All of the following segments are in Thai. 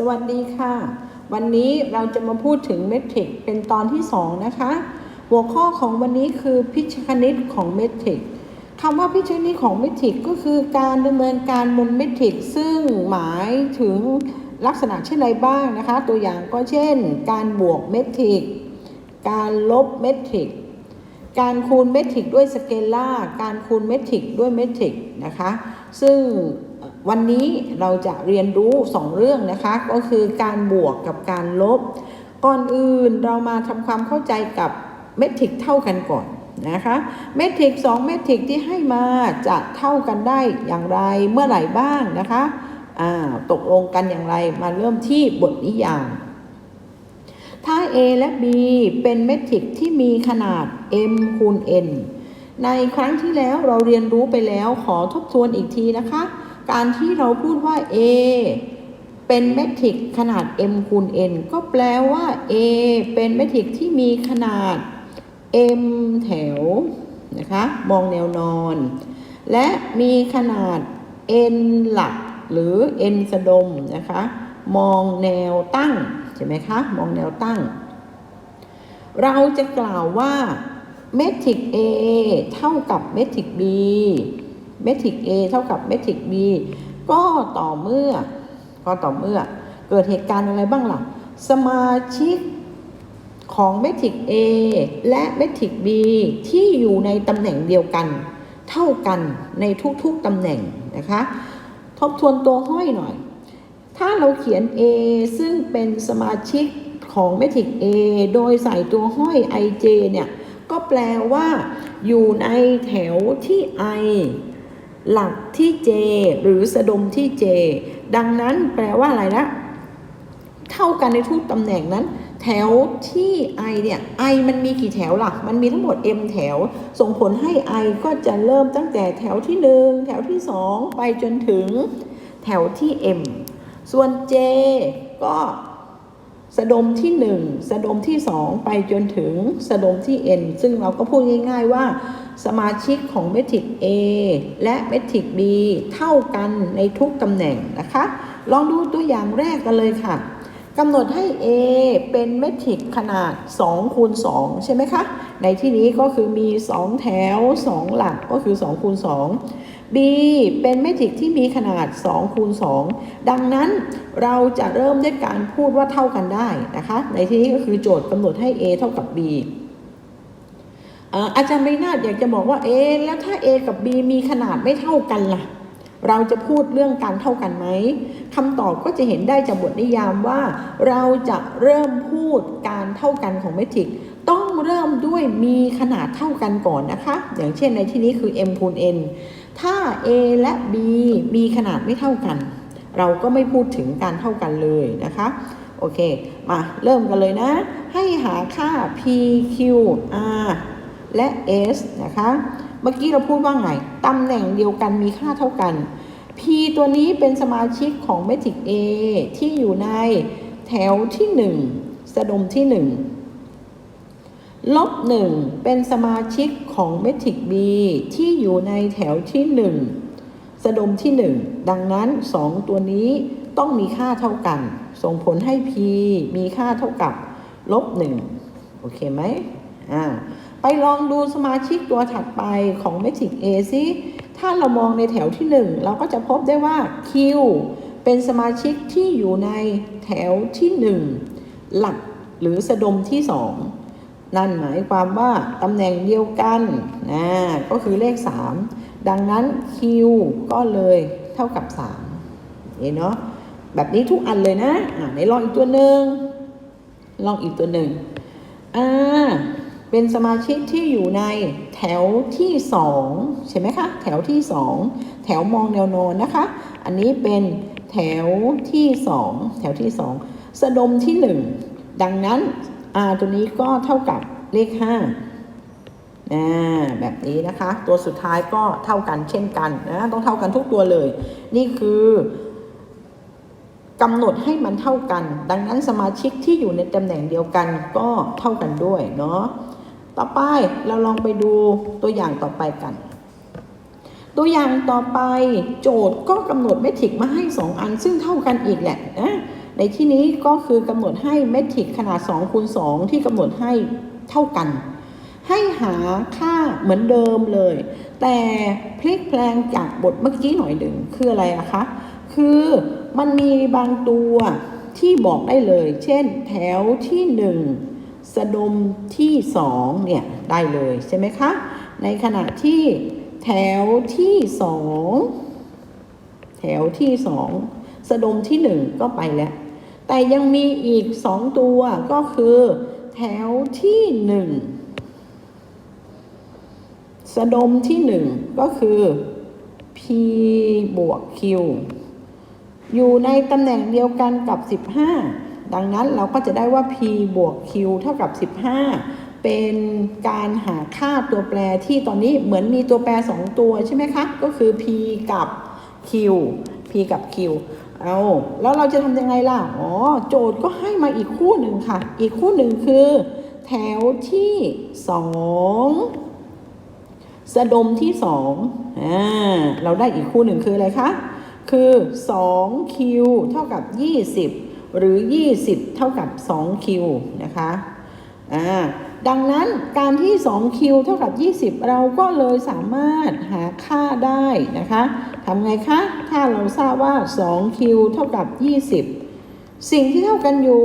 สวัสดีค่ะ วันนี้เราจะมาพูดถึงเมทริกเป็นตอนที่ 2 นะคะ หัวข้อของวันนี้คือพิชคณิตของเมทริกคำว่าพิชคณิตของเมทริกก็คือการดำเนินการบนเมทริกซึ่งหมายถึงลักษณะเช่นไรบ้างนะคะ ตัวอย่างก็เช่น การบวกเมทริกการลบเมทริกการคูณเมทริกด้วยสเกลล่าร์การคูณเมทริกด้วยเมทริกนะคะ ซึ่ง วันนี้เราจะเรียนรู้ 2 เรื่องนะคะ ก็คือการบวกกับการลบ ก่อนอื่นเรามาทำความเข้าใจกับเมทริกเท่ากันก่อนนะคะเมทริก2เมทริกที่ให้มาจะเท่ากันได้อย่างไรเมื่อไหร่บ้างนะคะอ่าตกลงกันอย่างไรมาเริ่มที่บทนิยามถ้า A และ B เป็นเมทริกที่มีขนาด m คูณ n ในครั้งที่แล้วเราเรียนรู้ไปแล้วขอทบทวนอีกทีนะคะ การที่เราพูดว่า A เป็นเมทริกขนาด m คูณ n ก็แปลว่า A เป็นเมทริกที่มีขนาด m แถวนะคะมองแนวนอน และมีขนาด n หลักหรือ n สะดมนะคะมองแนวตั้งใช่ไหมคะมองแนวตั้ง เราจะกล่าวว่าเมทริก A เท่ากับเมทริก B เมทริก A เท่ากับเมทริก B ก็ต่อเมื่อ ก็ต่อเมื่อ เกิดเหตุการณ์อะไรบ้างล่ะ สมาชิกของเมทริก A และเมทริก B ที่อยู่ในตำแหน่งเดียวกัน เท่ากันในทุกๆตำแหน่งนะคะ ทบทวนตัวห้อยหน่อย ถ้าเราเขียน A ซึ่งเป็นสมาชิกของเมทริก A โดยใส่ตัวห้อย ij เนี่ย ก็แปลว่าอยู่ในแถวที่ i หลักที่ j หรือสะดมที่ j ดังนั้นแปลว่าอะไรนะ เท่ากันในทุกตำแหน่งนั้น แถวที่ i เนี่ย i มันมีกี่แถวล่ะ มันมีทั้งหมด m แถว ส่งผลให้ i ก็จะเริ่มตั้งแต่แถวที่ 1 แถวที่ 2 ไปจนถึง แถวที่ m ส่วน j ก็สะดมที่ 1 สะดมที่ 2 ไปจนถึงสะดมที่ n ซึ่งเราก็พูดง่าย ๆว่า สมาชิกของเมทริก A และเมทริก B เท่ากันในทุกตำแหน่งนะคะ ลองดูตัวอย่างแรกกันเลยค่ะกำหนดให้ A เป็นเมทริกขนาด2คูณ2ใช่ไหมคะ ในที่นี้ก็คือมี 2 แถว 2 หลักก็คือ2คูณ2 B เป็นเมทริกที่มีขนาด2คูณ2ดังนั้นเราจะเริ่มด้วยการพูดว่าเท่ากันได้นะคะ ในที่นี้ก็คือโจทย์กำหนดให้ A เท่ากับ B อาจารย์ใบนาฏอยากจะบอกว่าเอแล้วถ้า A กับ B มีขนาดไม่เท่ากันล่ะ เราจะพูดเรื่องการเท่ากันไหมคำตอบก็จะเห็นได้จากบทนิยามว่า เราจะเริ่มพูดการเท่ากันของเมทริกต้องเริ่มด้วยมีขนาดเท่ากันก่อนนะคะ อย่างเช่นในที่นี้คือ m คูณ n ถ้า A และ B มีขนาดไม่เท่ากัน เราก็ไม่พูดถึงการเท่ากันเลยนะคะโอเค มาเริ่มกันเลยนะ ให้หาค่า p q r และ s นะคะ เมื่อกี้เราพูดว่าไง ตำแหน่งเดียวกันมีค่าเท่ากัน p ตัวนี้เป็นสมาชิกของเมทริก A ที่อยู่ในแถวที่ 1 สะดมที่ 1 ลบ 1 เป็นสมาชิกของเมทริก B ที่อยู่ในแถวที่ 1 สะดมที่ 1 ดังนั้น 2 ตัวนี้ต้องมีค่าเท่ากัน ส่งผลให้ p มีค่าเท่ากับลบ 1 โอเคไหมอ่า ไปลองดูสมาชิกตัวถัดไปของเมทริก A ซิถ้าเรามองในแถวที่ 1 เราก็จะพบได้ว่า Q เป็นสมาชิกที่อยู่ในแถวที่ 1 หลักหรือสะดมที่ 2 นั่นหมายความว่าตำแหน่งเดียวกันนะก็คือเลข 3 ดังนั้น Q ก็เลยเท่ากับ 3เห็นเนาะแบบนี้ทุกอันเลยนะอ่าในลองอีกตัวหนึ่งลองอีกตัวหนึ่งอ่า เป็นสมาชิกที่อยู่ในแถวที่สองใช่ไหมคะ แถวที่สองแถวมองแนวนอนนะคะ อันนี้เป็นแถวที่สองแถวที่สองสะดมที่หนึ่งดังนั้น r ตัวนี้ก็เท่ากับเลขห้านะแบบนี้นะคะ ตัวสุดท้ายก็เท่ากันเช่นกันนะต้องเท่ากันทุกตัวเลย นี่คือกำหนดให้มันเท่ากัน ดังนั้นสมาชิกที่อยู่ในตำแหน่งเดียวกันก็เท่ากันด้วยเนาะ ต่อไปเราลองไปดูตัวอย่างต่อไปกัน ตัวอย่างต่อไปโจทย์ก็กำหนดเมทริกมาให้ 2 อัน ซึ่งเท่ากันอีกแหละนะในที่นี้ก็คือกำหนดให้เมทริกขนาด2คูณ2ที่กำหนดให้เท่ากัน ให้หาค่าเหมือนเดิมเลย แต่พลิกแปลงจากบทเมื่อกี้หน่อยหนึ่งคืออะไรอะคะ คือมันมีบางตัวที่บอกได้เลย เช่น แถวที่หนึ่ง สะดมที่สองเนี่ยได้เลยใช่ไหมคะ ในขณะที่แถวที่สองแถวที่สองสะดมที่หนึ่งก็ไปแล้ว แต่ยังมีอีกสองตัวก็คือ แถวที่หนึ่งสะดมที่หนึ่งก็คือ p บวก q อยู่ในตำแหน่งเดียวกันกับ 15 ดังนั้นเราก็จะได้ว่า p บวก q เท่ากับ 15 เป็นการหาค่าตัวแปรที่ตอนนี้เหมือนมีตัวแปร 2 ตัวใช่ไหมคะ ก็คือ p กับ q p กับ q เอาแล้วเราจะทำยังไงล่ะ อ๋อ โจทย์ก็ให้มาอีกคู่หนึ่งค่ะ อีกคู่หนึ่งคือ แถวที่ 2 สะดมที่2อ่าเราได้อีกคู่หนึ่งคืออะไรคะ คือ 2q เท่ากับ 20 หรือ 20 เท่ากับ 2q นะคะอ่าดังนั้นการที่ 2q เท่ากับ 20 เราก็เลยสามารถหาค่าได้นะคะทำไงคะ ถ้าเราทราบว่า 2q เท่ากับ 20 สิ่งที่เท่ากันอยู่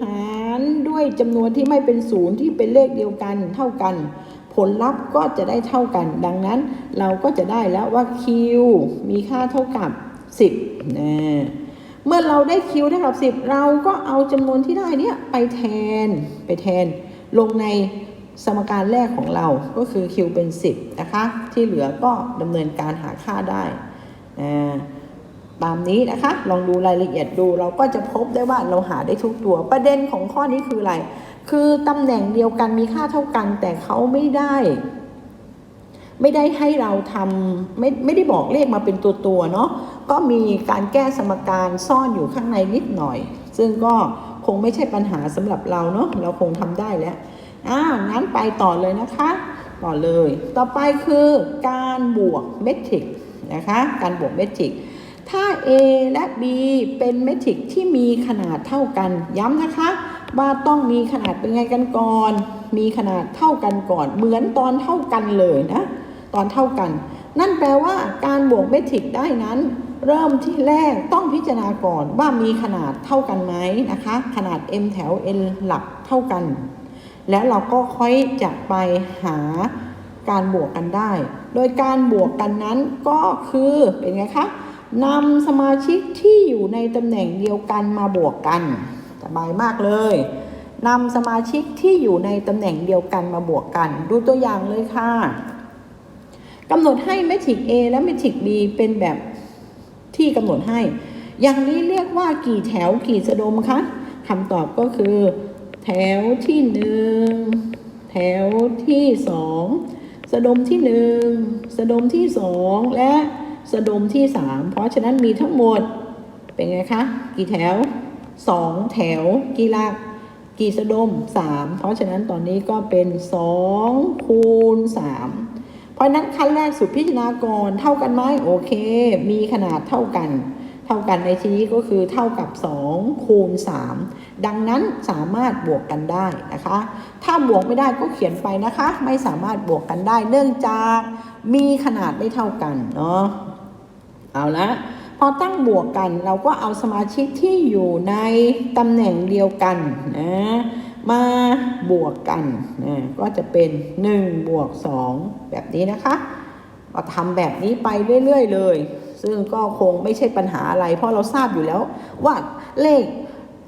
หารด้วยจำนวนที่ไม่เป็นศูนย์ที่เป็นเลขเดียวกันเท่ากัน ผลลัพธ์ก็จะได้เท่ากัน ดังนั้นเราก็จะได้แล้วว่า q มีค่าเท่ากับ 10นะ เมื่อเราได้ q เท่ากับ 10 เราก็เอาจำนวนที่ได้เนี่ยไปแทนไปแทน ลงในสมการแรกของเราก็คือ q เป็น 10 นะคะ ที่เหลือก็ดำเนินการหาค่าได้ตามนี้นะคะ ลองดูรายละเอียดดูเราก็จะพบได้ว่าเราหาได้ทุกตัว ประเด็นของข้อนี้คืออะไร คือตำแหน่งเดียวกันมีค่าเท่ากันแต่เขาไม่ได้ ไม่ได้ให้เราทำไม่ไม่ได้บอกเลขมาเป็นตัวตัวๆเนาะก็มีการแก้สมการซ่อนอยู่ข้างในนิดหน่อย ซึ่งก็คงไม่ใช่ปัญหาสำหรับเราเนาะเราคงทำได้แล้วอ่างั้นไปต่อเลยนะคะ ต่อเลย ต่อไปคือการบวกเมทริกนะคะการบวกเมทริกถ้า A และ B เป็นเมทริกที่มีขนาดเท่ากันย้ำนะคะ ว่าต้องมีขนาดเป็นไงกันก่อน มีขนาดเท่ากันก่อน เหมือนตอนเท่ากันเลยนะ ตอนเท่ากัน นั่นแปลว่าการบวกเมทริกได้นั้น เริ่มที่แรกต้องพิจารณาก่อนว่ามีขนาดเท่ากันไหมนะคะ ขนาด m แถว n หลักเท่ากัน แล้วเราก็ค่อยจะไปหาการบวกกันได้ โดยการบวกกันนั้นก็คือเป็นไงคะนำสมาชิกที่อยู่ในตำแหน่งเดียวกันมาบวกกันสบายมากเลยนำสมาชิกที่อยู่ในตำแหน่งเดียวกันมาบวกกัน ดูตัวอย่างเลยค่ะ กำหนดให้เมทริก A และเมทริก B เป็นแบบที่กำหนดให้ อย่างนี้เรียกว่ากี่แถวกี่สะดมคะคำตอบก็คือ แถวที่หนึ่งแถวที่สองสะดมที่หนึ่งสะดมที่สองและสะดมที่สามเพราะฉะนั้นมีทั้งหมดเป็นไงคะ กี่แถวสองแถวกี่หลักกี่สะดมสามเพราะฉะนั้นตอนนี้ก็เป็นสองคูณสาม เพราะฉะนั้นขั้นแรกสุดพิจารณาก่อนเท่ากันไหมโอเค มีขนาดเท่ากัน เท่ากันในที่นี้ก็คือเท่ากับ 2 คูณ 3 ดังนั้นสามารถบวกกันได้นะคะ ถ้าบวกไม่ได้ก็เขียนไปนะคะ ไม่สามารถบวกกันได้เนื่องจากมีขนาดไม่เท่ากันเนาะเอาละพอตั้งบวกกันเราก็เอาสมาชิกที่อยู่ในตำแหน่งเดียวกันนะ มาบวกกันนะก็จะเป็น1บวก2แบบนี้นะคะเราทำแบบนี้ไปเรื่อยๆเลย ซึ่งก็คงไม่ใช่ปัญหาอะไร เพราะเราทราบอยู่แล้วว่าเลข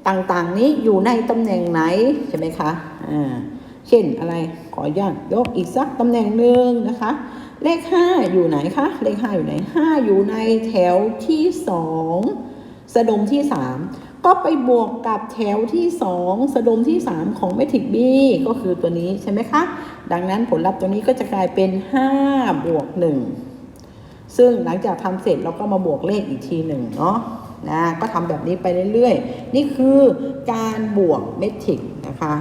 ต่างๆนี้อยู่ในตำแหน่งไหนใช่ไหมคะอ่าเช่นอะไรขออนุญาตยกอีกสักตำแหน่งหนึ่งนะคะ เลข 5 อยู่ไหนคะเลข 5 อยู่ไหน 5 อยู่ในแถวที่ 2 สะดมที่ 3 ก็ไปบวกกับแถวที่ 2 สะดมที่ 3 ของเมทริก B ก็คือตัวนี้ใช่ไหมคะ ดังนั้นผลลัพธ์ตัวนี้ก็จะกลายเป็น 5 บวก 1 ซึ่งหลังจากทำเสร็จเราก็มาบวกเลขอีกทีหนึ่งเนาะนะก็ทำแบบนี้ไปเรื่อยๆ นี่คือการบวกเมทริกนะคะ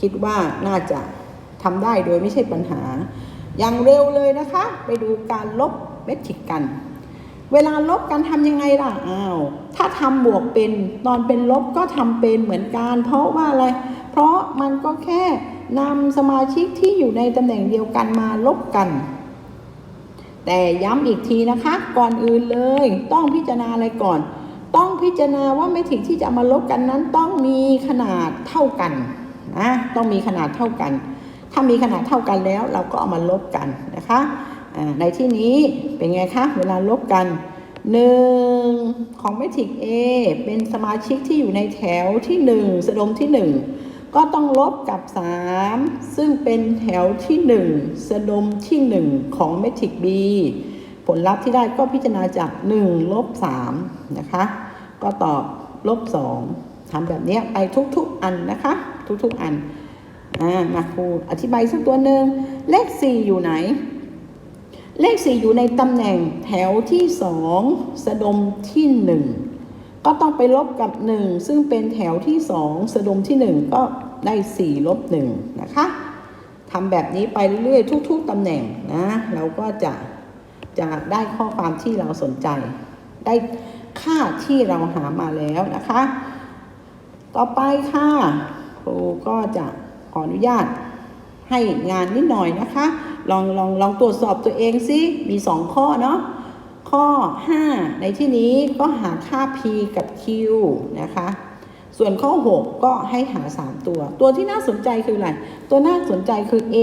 คิดว่าน่าจะทำได้โดยไม่ใช่ปัญหา อย่างเร็วเลยนะคะ ไปดูการลบเมทริกกัน เวลาลบกันทำยังไงล่ะอ้าวถ้าทำบวกเป็น ตอนเป็นลบก็ทำเป็นเหมือนกัน เพราะว่าอะไร เพราะมันก็แค่นำสมาชิกที่อยู่ในตำแหน่งเดียวกันมาลบกัน แต่ย้ำอีกทีนะคะ ก่อนอื่นเลย ต้องพิจารณาอะไรก่อน ต้องพิจารณาว่าเมทริกที่จะมาลบกันนั้น ต้องมีขนาดเท่ากันนะต้องมีขนาดเท่ากัน ถ้ามีขนาดเท่ากันแล้ว เราก็เอามาลบกันนะคะ ในที่นี้เป็นไงคะ เวลาลบกันหนึ่งของเมทริก A เป็นสมาชิกที่อยู่ในแถวที่หนึ่งสะดมที่หนึ่งก็ต้องลบกับ 3 ซึ่งเป็นแถวที่ 1 สะดมที่ 1 ของเมทริก B ผลลัพธ์ที่ได้ก็พิจารณาจาก 1 ลบ 3 นะคะ ก็ตอบลบ 2ทำแบบนี้ไปทุกๆอันนะคะ ทุกๆอัน อ่า มาครูอธิบายสักตัวหนึ่งเลข 4 อยู่ไหน เลข4อยู่ในตำแหน่งแถวที่2สะดมที่1ก็ต้องไปลบกับ1ซึ่งเป็นแถวที่2สะดมที่1ก็ได้4ลบ1นะคะทำแบบนี้ไปเรื่อยๆ ทุก ๆตำแหน่งนะเราก็จะจะได้ข้อความที่เราสนใจ ได้ค่าที่เราหามาแล้วนะคะ ต่อไปค่ะครูก็จะขออนุญาตให้งานนิดหน่อยนะคะ ลองลองลองตรวจสอบตัวเองสิมีสองข้อเนาะข้อ 5 ในที่นี้ก็หาค่า p กับ q นะคะ ส่วนข้อ 6 ก็ให้หา 3 ตัว ตัวที่น่าสนใจคืออะไร ตัวน่าสนใจคือ a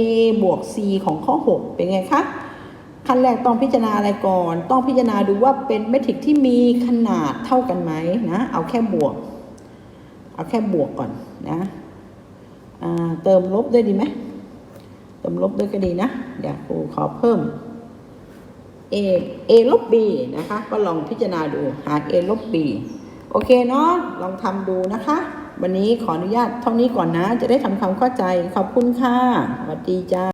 บวก c ของข้อ 6 เป็นไงคะขั้นแรกต้องพิจารณาอะไรก่อน ต้องพิจารณาดูว่าเป็นเมทริกที่มีขนาดเท่ากันไหมนะ เอาแค่บวก เอาแค่บวกก่อนนะเติมลบด้วยดีไหม เติมลบด้วยก็ดีนะเดี๋ยวครูขอเพิ่ม a a ลบ b นะคะ ก็ลองพิจารณาดูหา a ลบ b โอเคเนาะลองทำดูนะคะ วันนี้ขออนุญาตเท่านี้ก่อนนะ จะได้ทำความเข้าใจขอบคุณค่ะสวัสดีจ้า